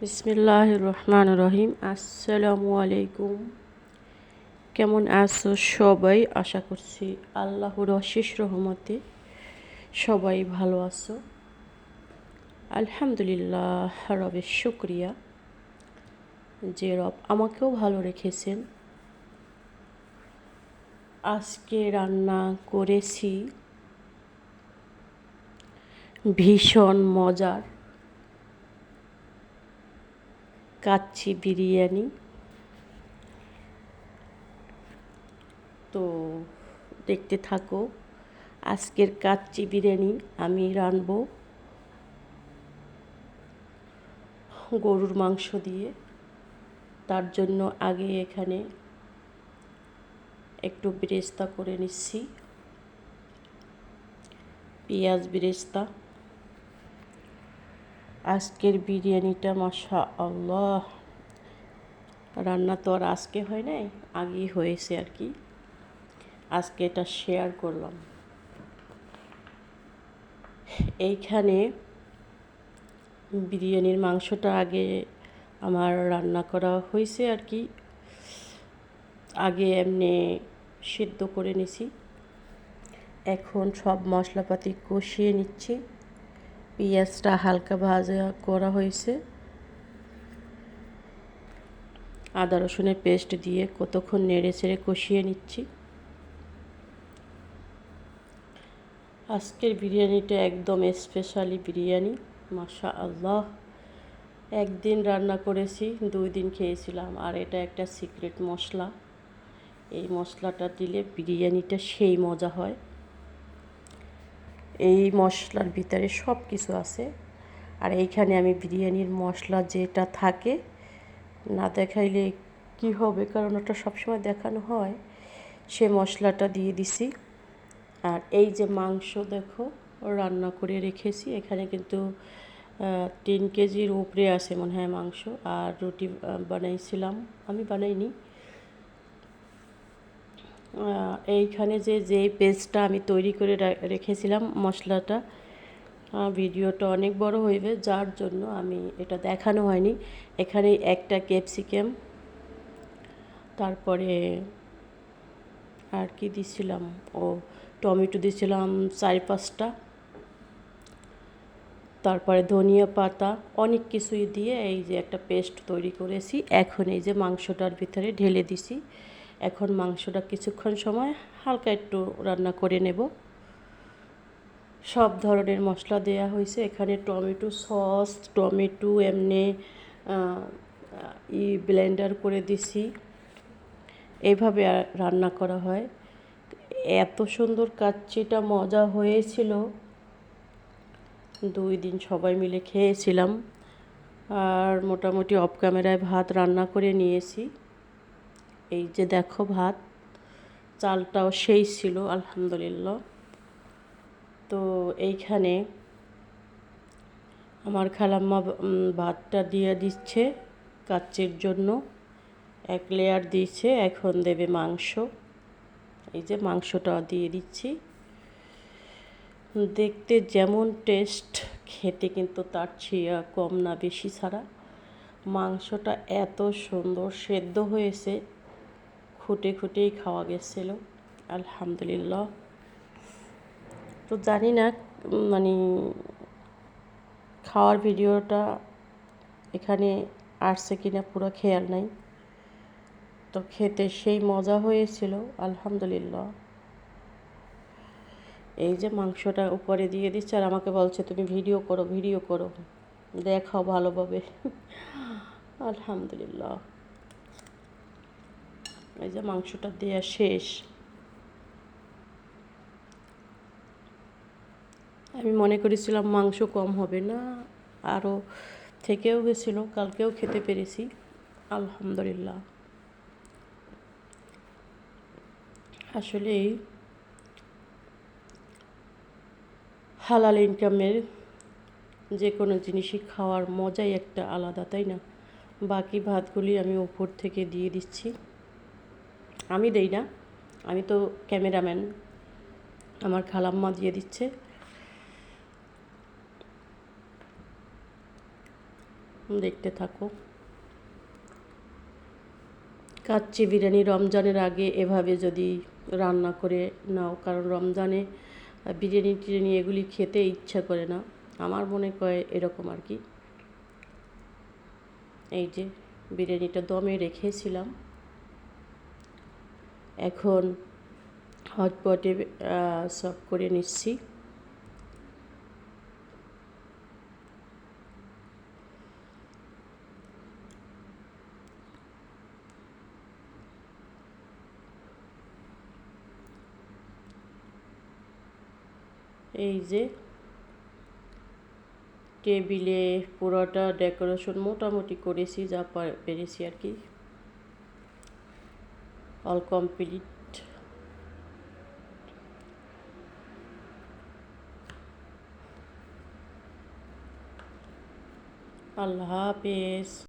বিসমিল্লাহ রহমান রহিম আসসালামু আলাইকুম। কেমন আছো সবাই? আশা করছি আল্লাহর অশেষ রহমতে সবাই ভালো আছো। আলহামদুলিল্লাহ, রবের শুক্রিয়া। যে রব আমাকেও ভালো রেখেছেন। আজকে রান্না করেছি ভীষণ মজার কাচ্ছি বিরিয়ানি। তো দেখতে থাকো, আজকের কাচ্চি বিরিয়ানি আমি রানব গরুর মাংস দিয়ে। তার জন্য আগে এখানে একটু বিরেস্তা করে নিচ্ছি। পেঁয়াজ বিরেস্তা। আজকের বিরিয়ানিটা মাসা আল্লাহ রান্না তো আর আজকে হয় নাই, আগেই হয়েছে আর কি। আজকে এটা শেয়ার করলাম। এইখানে বিরিয়ানির মাংসটা আগে আমার রান্না করা হয়েছে আর কি। আগে এমনি সিদ্ধ করে নিছি। এখন সব মশলাপাতি কষিয়ে নিচ্ছি। পেঁয়াজটা হালকা ভাজা করা হয়েছে। আদা রসুনের পেস্ট দিয়ে কতক্ষণ নেড়ে চেড়ে কষিয়ে নিচ্ছি। আজকের বিরিয়ানিটা একদম স্পেশালি বিরিয়ানি মাশা আল্লাহ একদিন রান্না করেছি, দুই দিন খেয়েছিলাম, আর এটা একটা সিক্রেট মশলা। এই মশলাটা দিলে বিরিয়ানিটা সেই মজা হয়। এই মশলার ভিতরে সব কিছু আছে। আর এইখানে আমি বিরিয়ানির মশলা যেটা থাকে, না দেখাইলে কি হবে? কারণ ওটা সবসময় দেখানো হয়। সে মশলাটা দিয়ে দিছি। আর এই যে মাংস দেখো, রান্না করে রেখেছি। এখানে কিন্তু তিন কেজির উপরে আছে মনে হয় মাংস। আর রুটি বানাইছিলাম। আমি বানাইনি। এইখানে যে যেই পেস্টটা আমি তৈরি করে রেখেছিলাম, মশলাটা ভিডিওটা অনেক বড় হইবে, যার জন্য আমি এটা দেখানো হয়নি। এখানে একটা ক্যাপসিকাম তারপরে আর কি দিছিলাম? ও, টমেটো দিছিলাম চার পাঁচটা। তারপরে ধনিয়া পাতা, অনেক কিছুই দিয়ে এই যে একটা পেস্ট তৈরি করেছি। এখন এই যে মাংসটার ভিতরে ঢেলে দিছি। এখন মাংসটা কিছুক্ষণ সময় হালকা একটু রান্না করে নেব। সব ধরনের মশলা দেয়া হয়েছে। এখানে টমেটো সস, টমেটো এমনি ই ব্লেন্ডার করে দিছি। এইভাবে রান্না করা হয়। এত সুন্দর কাচ্চিটা মজা হয়েছিল। দুই দিন সবাই মিলে খেয়েছিলাম। আর মোটামুটি অফ ক্যামেরায় ভাত রান্না করে নিয়েছি। এই যে দেখো ভাত, চালটাও সেই ছিল, আলহামদুলিল্লাহ। তো এইখানে আমার খালাম্মা ভাতটা দিয়ে দিচ্ছে কাচ্চির জন্য। এক লেয়ার দিয়েছে, এখন দেবে মাংস। এই যে মাংসটা দিয়ে দিচ্ছি। দেখতে যেমন টেস্ট, খেতে কিন্তু তার চেয়ে কম না, বেশি ছাড়া। মাংসটা এত সুন্দর, সেদ্ধ হয়েছে। খুঁটে খুঁটেই খাওয়া গেছিল, আলহামদুলিল্লাহ। তো জানি না মানে খাওয়ার ভিডিওটা এখানে আসছে কিনা পুরো খেয়াল নাই। তো খেতে সেই মজা হয়েছিল, আলহামদুলিল্লাহ। এই যে মাংসটা উপরে দিয়ে দিচ্ছে আর আমাকে বলছে, তুমি ভিডিও করো ভিডিও করো। দেখাও ভালোভাবে। আলহামদুলিল্লাহ। এই যে মাংসটা দেয়া শেষ। আমি মনে করেছিলাম মাংস কম হবে না, আরও থেকেও গেছিল, কালকেও খেতে পেরেছি, আলহামদুলিল্লাহ। আসলেই হালাল ইনকামের যে কোনো জিনিসই খাওয়ার মজাই একটা আলাদা, তাই না? বাকি ভাতগুলি আমি উপর থেকে দিয়ে দিচ্ছি। আমি দেই না। আমি তো ক্যামেরাম্যান। আমার খালাম্মা দিয়ে দিচ্ছে। দেখতে থাকো। কাচ্চি বিরিয়ানি রমজানের আগে এভাবে যদি রান্না করে নাও, কারণ রমজানে বিরিয়ানি টিরিয়ানি এগুলি খেতে ইচ্ছা করে না। আমার মনে করে এরকম আর কি। এই যে বিরিয়ানিটা দমে রেখেছিলাম। এখন হটপটে সার্ভ করে নিচ্ছি। এই যে টেবিলে পুরোটা ডেকোরেশন মোটামুটি করেছি, যা পেরেছি আর কি। অল কমপ্লিট আল্লাহ হাফেজ।